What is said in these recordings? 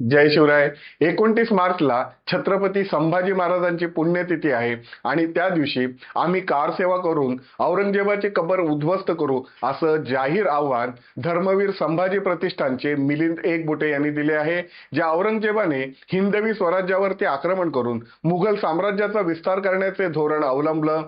जय शिवराय. एकोणतीस मार्चला छत्रपती संभाजी महाराजांची पुण्यतिथी आहे आणि त्या दिवशी आम्ही कार सेवा करून औरंगजेबाची कबर उद्ध्वस्त करू असं जाहीर आव्हान धर्मवीर संभाजी प्रतिष्ठानचे मिलिंद एकबुटे यांनी दिले आहे ज्या औरंगजेबाने हिंदवी स्वराज्यावरती आक्रमण करून मुघल साम्राज्याचा विस्तार करण्याचे धोरण अवलंबलं.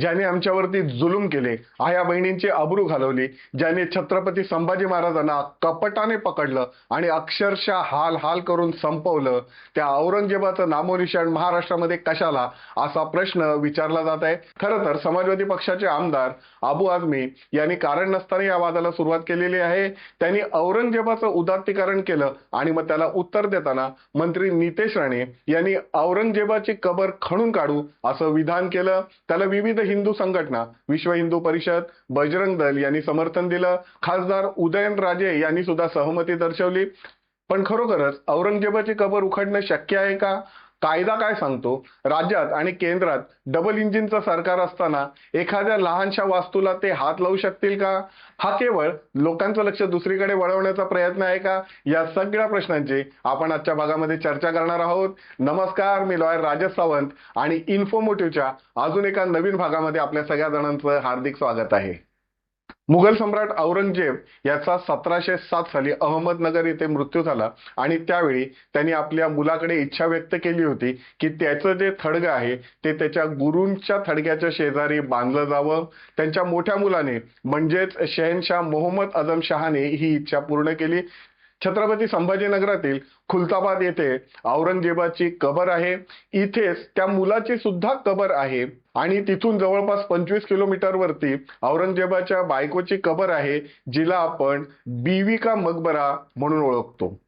ज्याने आमच्यावरती जुलूम केले आया बहिणींची अब्रू घालवली ज्याने छत्रपती संभाजी महाराजांना कपटाने पकडलं आणि अक्षरशः हाल हाल करून संपवलं त्या औरंगजेबाचं नामोनिशाण महाराष्ट्रामध्ये कशाला असा प्रश्न विचारला जात आहे? खरं तर समाजवादी पक्षाचे आमदार अबू आझमी यांनी कारण नसताना या वादाला सुरुवात केलेली आहे. त्यांनी औरंगजेबाचं उदात्तीकरण केलं आणि मग त्याला उत्तर देताना मंत्री नितेश राणे यांनी औरंगजेबाची कबर खणून काढू असं विधान केलं. त्याला विविध हिंदू संघटना विश्व हिंदू परिषद बजरंग दल यांनी समर्थन दिलं. खासदार उदयनराजे यांनी सुद्धा सहमती दर्शवली. पण खरोखरच औरंगजेबाची कबर उखडणं शक्य आहे का? कायदा काय सांगतो? राज्यात आणि केंद्रात डबल इंजिनचं सरकार असताना एखाद्या लहानशा वास्तूला ते हात लावू शकतील का? हा केवळ लोकांचं लक्ष दुसरीकडे वळवण्याचा प्रयत्न आहे का? या सगळ्या प्रश्नांची आपण आजच्या भागामध्ये चर्चा करणार आहोत. नमस्कार मी लॉयर राजेश सावंत आणि इन्फोमोटिव्हच्या अजून एका नवीन भागामध्ये आपल्या सगळ्या जणांचं हार्दिक स्वागत आहे. मुघल सम्राट औरंगजेब याचा सतराशे सात साली अहमदनगर येथे मृत्यू झाला आणि त्यावेळी त्यांनी आपल्या मुलाकडे इच्छा व्यक्त केली होती की त्याचं जे थडगं आहे ते त्याच्या गुरूंच्या थडग्याच्या शेजारी बांधलं जावं. त्यांच्या मोठ्या मुलाने म्हणजेच शहनशाह मोहम्मद आझम शहाने ही इच्छा पूर्ण केली. छत्रपती संभाजीनगरातील खुलताबाद येथे औरंगजेबाची कबर आहे. इथेच त्या मुलाची सुद्धा कबर आहे. आणि तिथून जवळपास पंचवीस किलोमीटर वरती औरंगजेबाच्या बायकोची कबर आहे जिला आपण बीवी का मकबरा म्हणून ओळखतो.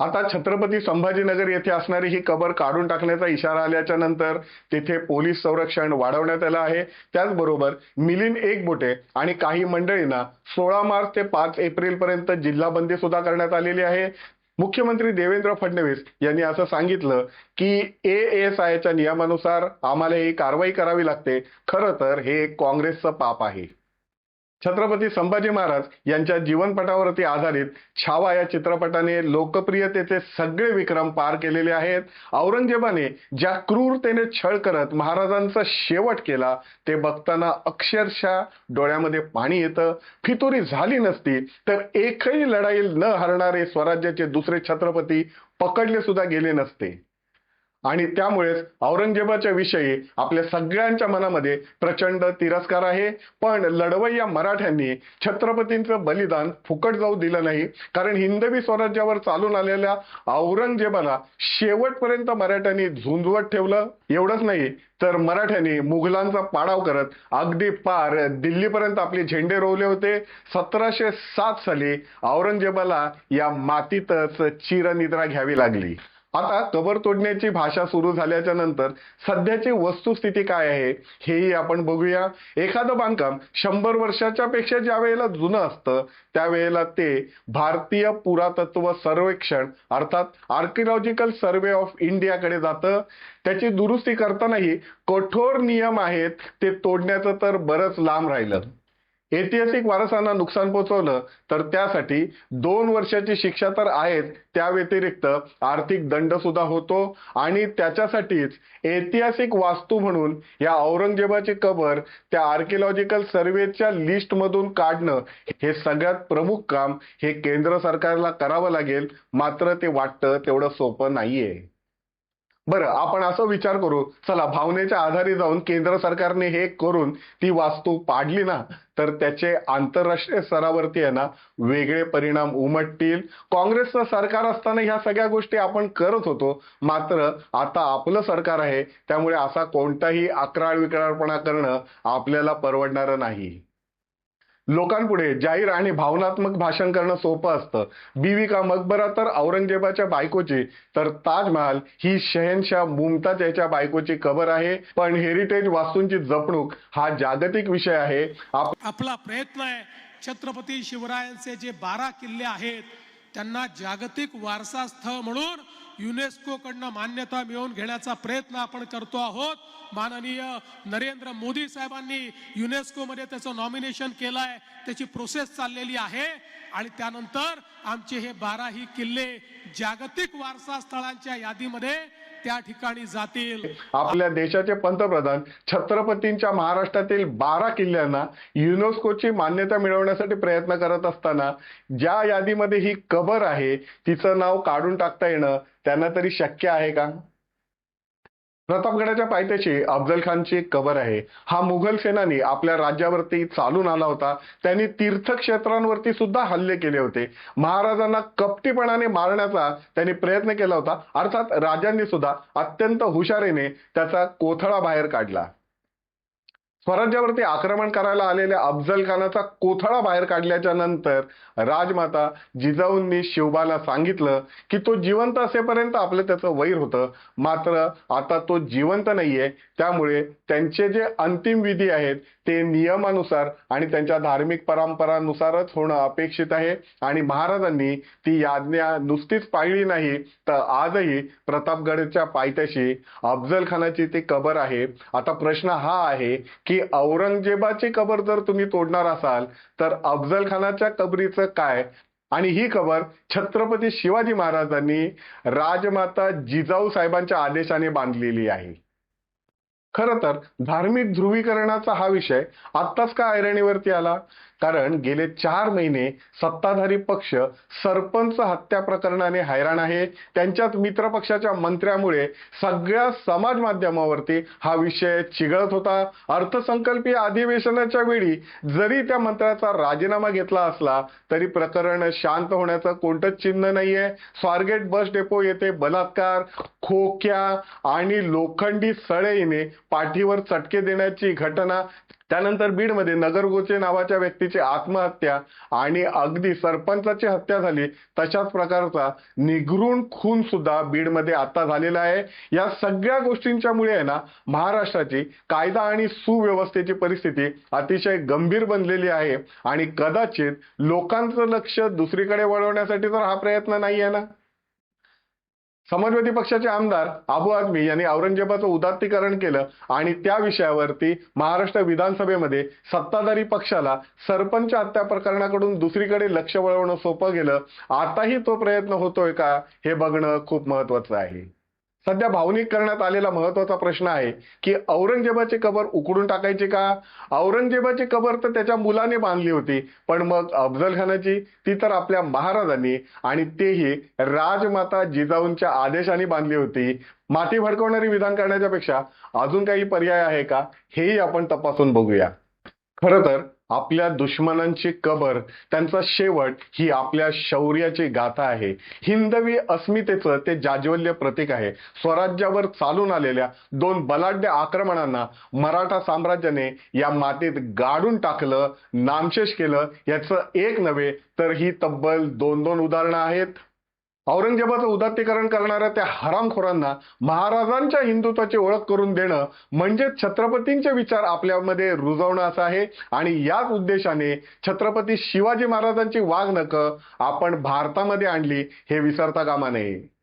आता छत्रपती संभाजीनगर येथे असणारी ही कबर काढून टाकण्याचा इशारा आल्याच्यानंतर तेथे पोलीस संरक्षण वाढवण्यात आलं आहे. त्याचबरोबर मिलिंद एकबोटे आणि काही मंडळींना सोळा मार्च ते पाच एप्रिल पर्यंत जिल्हा बंदी सुद्धा करण्यात आलेली आहे. मुख्यमंत्री देवेंद्र फडणवीस यांनी असं सांगितलं की ए एस आयच्या नियमानुसार आम्हाला ही कारवाई करावी लागते. खरं तर हे काँग्रेसचं पाप आहे. छत्रपती संभाजी महाराज यांच्या जीवनपटावरती आधारित छावा या चित्रपटाने लोकप्रियतेचे सगळे विक्रम पार केलेले आहेत. औरंगजेबाने ज्या क्रूरतेने छळ करत महाराजांचा शेवट केला ते बघताना अक्षरशः डोळ्यामध्ये पाणी येतं. फितुरी झाली नसती तर एकही लढाई न हरणारे स्वराज्याचे दुसरे छत्रपती पकडले सुद्धा गेले नसते. आणि त्यामुळेच औरंगजेबाच्या विषयी आपल्या सगळ्यांच्या मनामध्ये प्रचंड तिरस्कार आहे. पण लढवय्या मराठ्यांनी छत्रपतींचं बलिदान फुकट जाऊ दिलं नाही. कारण हिंदवी स्वराज्यावर चालून आलेल्या औरंगजेबाला शेवटपर्यंत मराठ्यांनी झुंजवत ठेवलं एवढंच नाही तर मराठ्यांनी मुघलांचा पाडाव करत अगदी पार दिल्लीपर्यंत आपले झेंडे रोवले होते. सतराशे सात साली औरंगजेबाला या मातीतच चिरनिद्रा घ्यावी लागली. आता कबर तोडण्याची भाषा सुरू झाल्याच्यानंतर सध्याची वस्तुस्थिती काय आहे हेही आपण बघूया. एखादं बांधकाम शंभर वर्षाच्या पेक्षा ज्या वेळेला जुनं असतं त्यावेळेला ते भारतीय पुरातत्व सर्वेक्षण अर्थात आर्किओलॉजिकल सर्वे ऑफ इंडियाकडे जातं. त्याची दुरुस्ती करतानाही कठोर नियम आहेत ते तोडण्याचं तर बरंच लांब राहिलं. ऐतिहासिक वारसांना नुकसान पोहोचवलं तर त्यासाठी दोन वर्षाची शिक्षा तर आहेच त्या व्यतिरिक्त आर्थिक दंड सुद्धा होतो आणि त्याच्यासाठीच ऐतिहासिक वास्तू म्हणून या औरंगजेबाची कबर त्या आर्किओलॉजिकल सर्वेच्या लिस्टमधून काढणं हे सगळ्यात प्रमुख काम हे केंद्र सरकारला करावं लागेल मात्र ते वाटतं तेवढं सोपं नाहीये. बरं आपण असं विचार करू चला भावनेच्या आधारे जाऊन केंद्र सरकारने हे करून ती वास्तू पाडली ना तर त्याचे आंतरराष्ट्रीय स्तरावरती आहे ना वेगळे परिणाम उमटतील. काँग्रेसचं सरकार असताना ह्या सगळ्या गोष्टी आपण करत होतो मात्र आता आपलं सरकार आहे त्यामुळे असा कोणताही अकराळ विक्राळपणा करणं आपल्याला परवडणारं नाही. लोकांपुढे जाहीर आणि भावनात्मक भाषण करणं सोपं असतं. बीवी का मकबरा तर औरंगजेबाच्या बायकोची तर ताजमहाल ही शहनशाह मुमताज याच्या बायकोची कबर आहे. पण हेरिटेज वास्तूंची जपणूक हा जागतिक विषय आहे. आपला प्रयत्न आहे छत्रपती शिवरायांचे जे बारा किल्ले आहेत त्यांना जागतिक वारसा स्थळ म्हणून युनेस्को कडनं मान्यता मिळवून घेण्याचा प्रयत्न आपण करतो आहोत. माननीय नरेंद्र मोदी साहेबांनी युनेस्कोमध्ये त्याचं नॉमिनेशन केलंय. त्याची प्रोसेस चाललेली आहे. आणि त्यानंतर आमचे हे बाराही किल्ले जागतिक वारसा स्थळांच्या यादीमध्ये त्या ठिकाणी जातील. आपल्या देशाचे पंतप्रधान छत्रपतींच्या महाराष्ट्रातील बारा किल्ल्यांना युनेस्कोची मान्यता मिळवण्यासाठी प्रयत्न करत असताना ज्या यादीमध्ये ही कबर आहे तिचं नाव काढून टाकता येणं त्यांना तरी शक्य आहे का? प्रतापगडाच्या पायथ्याशी अफजल खानची कबर आहे. हा मुघल सेनानी आपल्या राज्यावरती चालून आला होता. त्यांनी तीर्थक्षेत्रांवरती सुद्धा हल्ले केले होते. महाराजांना कपटीपणाने मारण्याचा त्यांनी प्रयत्न केला होता. अर्थात राजांनी सुद्धा अत्यंत हुशारीने त्याचा कोथळा बाहेर काढला. स्वराज्यावरती आक्रमण करायला आलेल्या अफजल खानाचा कोथळा बाहेर काढल्याच्या नंतर राजमाता जिजाऊंनी शिवबाला सांगितलं की तो जिवंत असेपर्यंत आपलं त्याचं वैर होतं. मात्र आता तो जिवंत नाहीये. त्यामुळे त्यांचे जे अंतिम विधी आहेत ते नियमानुसार आणि त्यांच्या धार्मिक परंपरानुसारच होणं अपेक्षित आहे. आणि महाराजांनी ती याज्ञा नुसतीच पाळली नाही तर आजही प्रतापगडच्या पायथ्याशी अफजल खानाची ती कबर आहे. आता प्रश्न हा आहे की औरंगजेबाची कबर जर तुम्ही तोडणार असाल तर अफजल खानाच्या कबरीचं काय? आणि ही कबर छत्रपती शिवाजी महाराजांनी राजमाता जिजाऊ साहेबांच्या आदेशाने बांधलेली आहे. खर तर धार्मिक ध्रुवीकरणाचा हा विषय आत्ताच का ऐरणीवरती आला? कारण गेले चार महिने सत्ताधारी पक्ष सरपंच हत्या प्रकरणाने हैराण आहे. त्यांच्यात मित्र पक्षाच्या मंत्र्यामुळे सगळ्या समाज माध्यमावरती हा विषय चिघळत होता. अर्थसंकल्पीय अधिवेशनाच्या वेळी जरी त्या मंत्र्याचा राजीनामा घेतला असला तरी प्रकरण शांत होण्याचं कोणतंच चिन्ह नाहीये. स्वारगेट बस डेपो येथे बलात्कार खोक्या आणि लोखंडी सळईने पाठीवर चटके देण्याची घटना त्यानंतर बीडमध्ये नगरगोचे नावाच्या व्यक्तीची आत्महत्या आणि अगदी सरपंचाची हत्या झाली तशाच प्रकारचा निगृण खून सुद्धा बीडमध्ये आता झालेला आहे. या सगळ्या गोष्टींच्या मुळे आहे ना महाराष्ट्राची कायदा आणि सुव्यवस्थेची परिस्थिती अतिशय गंभीर बनलेली आहे. आणि कदाचित लोकांचं लक्ष दुसरीकडे वळवण्यासाठी तर हा प्रयत्न नाही आहे ना. समाजवादी पक्षाचे आमदार आबू आझमी यांनी औरंगजेबाचं उदात्तीकरण केलं आणि त्या विषयावरती महाराष्ट्र विधानसभेमध्ये सत्ताधारी पक्षाला सरपंच हत्या प्रकरणाकडून दुसरीकडे लक्ष वळवणं सोपं गेलं. आताही तो प्रयत्न होतोय का हे बघणं खूप महत्वाचं आहे. सध्या भावनिक करण्यात आलेला महत्त्वाचा प्रश्न आहे की औरंगजेबाची कबर उकडून टाकायची का? औरंगजेबाची कबर तर त्याच्या मुलाने बांधली होती पण मग अफजल खानाची ती तर आपल्या महाराजांनी आणि तेही राजमाता जिजाऊंच्या आदेशाने बांधली होती. माती भडकवणारी विधान करण्याच्या पेक्षा अजून काही पर्याय आहे का? हेही आपण तपासून बघूया. खरं तर आपल्या दुश्मनांची कबर त्यांचा शेवट ही आपल्या शौर्याची गाथा आहे. हिंदवी अस्मितेचं ते जाज्वल्य प्रतीक आहे. स्वराज्यावर चालून आलेल्या दोन बलाढ्य आक्रमणांना मराठा साम्राज्याने या मातीत गाडून टाकलं नामशेष केलं याचं एक नव्हे तर ही तब्बल दोन दोन उदाहरणं आहेत. औरंगजेबाचं उदात्तीकरण करणाऱ्या त्या हरामखोरांना महाराजांच्या हिंदुत्वाची ओळख करून देणं म्हणजे छत्रपतींचे विचार आपल्यामध्ये रुजवणं असं आहे. आणि याच उद्देशाने छत्रपती शिवाजी महाराजांची वाघनकं आपण भारतामध्ये आणली हे विसरता कामा नये.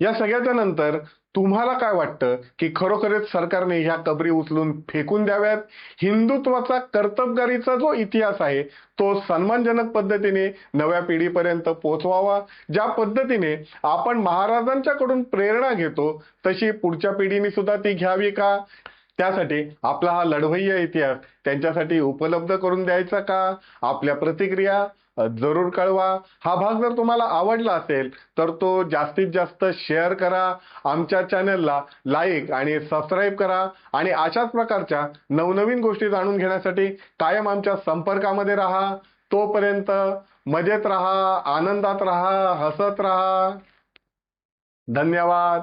या सगळ्याच्या नंतर तुम्हाला काय वाटतं की खरोखरच सरकारने ह्या कबरी उचलून फेकून द्याव्यात? हिंदुत्वाचा कर्तबगारीचा जो इतिहास आहे तो सन्मानजनक पद्धतीने नव्या पिढीपर्यंत पोहोचवावा. ज्या पद्धतीने आपण महाराजांच्याकडून प्रेरणा घेतो तशी पुढच्या पिढीने सुद्धा ती घ्यावी का? त्यासाठी आपला हा लढवय्या इतिहास त्यांच्यासाठी उपलब्ध करून द्यायचा का? आपल्या प्रतिक्रिया जरूर कळवा. हा भाग जर तुम्हाला आवडला असेल तर तो जास्तीत जास्त शेअर करा आमच्या चॅनलला लाईक आणि सबस्क्राईब करा आणि अशाच प्रकारच्या नवनवीन गोष्टी जाणून घेण्यासाठी कायम आमच्या संपर्कामध्ये राहा. तोपर्यंत मजेत राहा आनंदात राहा हसत राहा. धन्यवाद.